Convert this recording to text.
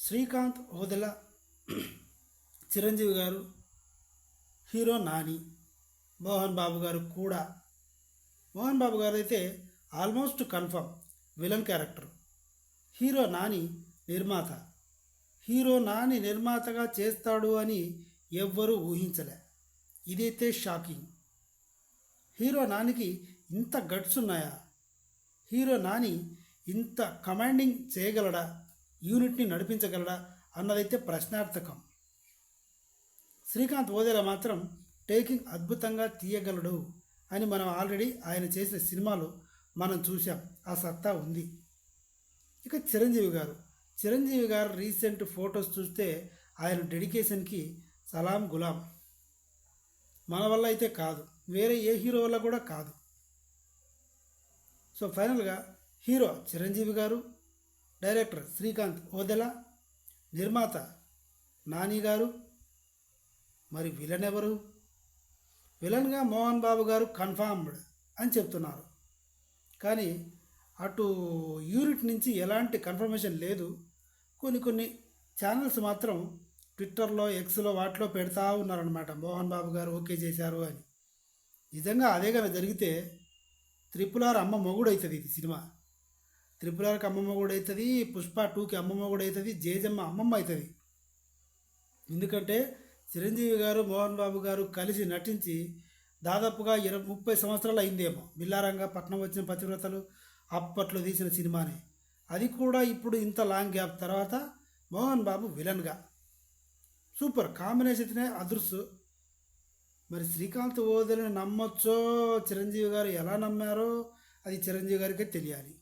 శ్రీకాంత్ ఓదెల చిరంజీవి గారు హీరో నాని మోహన్ బాబు గారు కూడా. మోహన్ బాబు గారు అయితే almost confirm villain character. Hero Nani నిర్మాత. హీరో నాని నిర్మాతగా చేస్తాడు అని ఎవ్వరూ ఊహించలే. ఇదైతే షాకింగ్. హీరో నానికి ఇంత గట్స్ ఉన్నాయా? హీరో నాని ఇంత కమాండింగ్ చేయగలడా? యూనిట్ని నడిపించగలడా అన్నదైతే ప్రశ్నార్థకం. శ్రీకాంత్ ఓదేలా మాత్రం టేకింగ్ అద్భుతంగా తీయగలడు అని మనం ఆల్రెడీ ఆయన చేసిన సినిమాలు మనం చూసాం ఆ సత్తా ఉంది. ఇక చిరంజీవి గారు. చిరంజీవి గారు రీసెంట్ ఫొటోస్ చూస్తే ఆయన డెడికేషన్కి సలాం గులాం. మన వల్ల అయితే కాదు. వేరే ఏ హీరో వల్ల కూడా కాదు. సో ఫైనల్గా హీరో చిరంజీవి గారు డైరెక్టర్ శ్రీకాంత్ ఓదెల నిర్మాత నాని గారు మరి విలన్ ఎవరు? విలన్గా మోహన్ బాబు గారు కన్ఫర్మ్డ్ అని చెప్తున్నారు. కానీ అటు యూనిట్ నుంచి ఎలాంటి కన్ఫర్మేషన్ లేదు. కొన్ని కొన్ని ఛానల్స్ మాత్రం ట్విట్టర్లో ఎక్స్లో వాటిలో పెడతా ఉన్నారనమాట మోహన్ బాబు గారు ఓకే చేశారు అని. నిజంగా అదే కనుక జరిగితే త్రిపుల్ ఆర్ అమ్మ మొగుడు అవుతుంది ఇది సినిమా. త్రిపుల్ అమ్మమ్మ కూడా అవుతుంది పుష్ప టూకి అమ్మమ్మ కూడా అవుతుంది జేజమ్మ అమ్మమ్మ అవుతుంది. ఎందుకంటే చిరంజీవి గారు మోహన్ బాబు గారు కలిసి నటించి దాదాపుగా ఇరవై ముప్పై సంవత్సరాలు అయిందేమో బిల్లారంగా పట్నం వచ్చిన పతివ్రతలు అప్పట్లో తీసిన సినిమానే. అది కూడా ఇప్పుడు ఇంత లాంగ్ గ్యాప్ తర్వాత మోహన్ బాబు విలన్గా. సూపర్ కాంబినేషన్ అదృశ్యం. మరి శ్రీకాంత్ ఓదలని నమ్మొచ్చో చిరంజీవి గారు ఎలా నమ్మారో అది చిరంజీవి గారికే తెలియాలి.